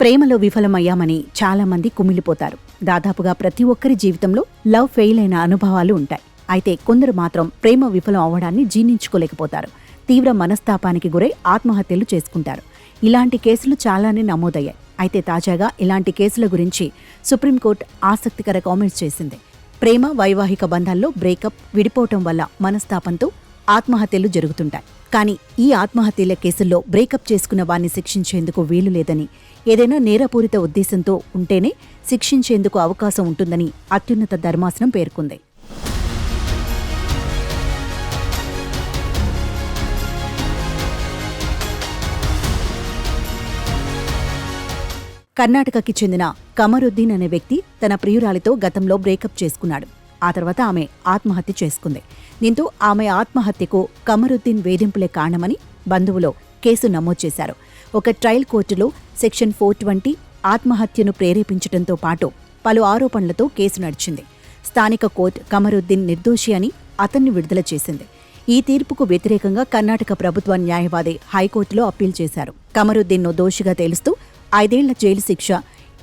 ప్రేమలో విఫలమయ్యామని చాలామంది కుమిలిపోతారు. దాదాపుగా ప్రతి ఒక్కరి జీవితంలో లవ్ ఫెయిల్ అయిన అనుభవాలు ఉంటాయి. అయితే కొందరు మాత్రం ప్రేమ విఫలం అవ్వడాన్ని జీర్ణించుకోలేకపోతారు. తీవ్ర మనస్తాపానికి గురై ఆత్మహత్యలు చేసుకుంటారు. ఇలాంటి కేసులు చాలానే నమోదయ్యాయి. అయితే తాజాగా ఇలాంటి కేసుల గురించి సుప్రీంకోర్టు ఆసక్తికర కామెంట్స్ చేసింది. ప్రేమ వైవాహిక బంధాల్లో బ్రేకప్ విడిపోవటం వల్ల మనస్తాపంతో ఆత్మహత్యలు జరుగుతుంటాయి. కానీ ఈ ఆత్మహత్యల కేసుల్లో బ్రేకప్ చేసుకున్న వారిని శిక్షించేందుకు వీలు లేదని ఏదైనా నేరపూరిత ఉద్దేశంతో ఉంటేనే శిక్షించేందుకు అవకాశం ఉంటుందని అత్యున్నత ధర్మాసనం పేర్కొంది. కర్ణాటకకి చెందిన కమరుద్దీన్ అనే వ్యక్తి తన ప్రియురాలితో గతంలో బ్రేకప్ చేసుకున్నాడు. ఆ తర్వాత ఆమె ఆత్మహత్య చేసుకుంది. దీంతో ఆమె ఆత్మహత్యకు కమరుద్దీన్ వేధింపులే కారణమని బంధువులో కేసు నమోదు చేశారు. ఒక ట్రయల్ కోర్టులో సెక్షన్ ఫోర్ ట్వంటీ ఆత్మహత్యను ప్రేరేపించడంతో పాటు పలు ఆరోపణలతో కేసు నడిచింది. స్థానిక కోర్టు కమరుద్దీన్ నిర్దోషి అని అతన్ని విడుదల చేసింది. ఈ తీర్పుకు వ్యతిరేకంగా కర్ణాటక ప్రభుత్వ న్యాయవాది హైకోర్టులో అప్పీల్ చేశారు. కమరుద్దీన్ను దోషిగా తేలుస్తూ ఐదేళ్ళ జైలు శిక్ష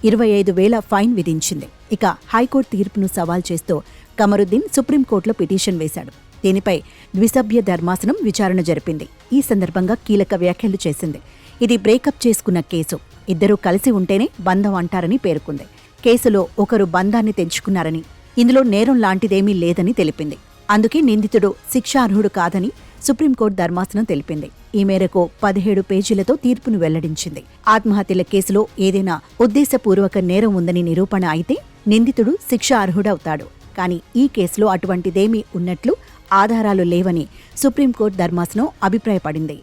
ఇరవై ఐదు వేల ఫైన్ విధించింది. ఇక హైకోర్టు తీర్పును సవాల్ చేస్తూ కమరుద్దీన్ సుప్రీంకోర్టులో పిటిషన్ వేశాడు. దీనిపై ద్విసభ్య ధర్మాసనం విచారణ జరిపింది. ఈ సందర్భంగా కీలక వ్యాఖ్యలు చేసింది. ఇది బ్రేకప్ చేసుకున్న కేసు. ఇద్దరూ కలిసి ఉంటేనే బంధం అంటారని పేర్కొంది. కేసులో ఒకరు బంధాన్ని తెంచుకున్నారని ఇందులో నేరం లాంటిదేమీ లేదని తెలిపింది. అందుకే నిందితుడు శిక్షార్హుడు కాదని సుప్రీంకోర్టు ధర్మాసనం తెలిపింది. ఈ మేరకు పదిహేడు పేజీలతో తీర్పును వెల్లడించింది. ఆత్మహత్యల కేసులో ఏదైనా ఉద్దేశపూర్వక నేరం ఉందని నిరూపణ అయితే నిందితుడు శిక్ష అర్హుడవుతాడు. కానీ ఈ కేసులో అటువంటిదేమీ ఉన్నట్లు ఆధారాలు లేవని సుప్రీంకోర్టు ధర్మాసనం అభిప్రాయపడింది.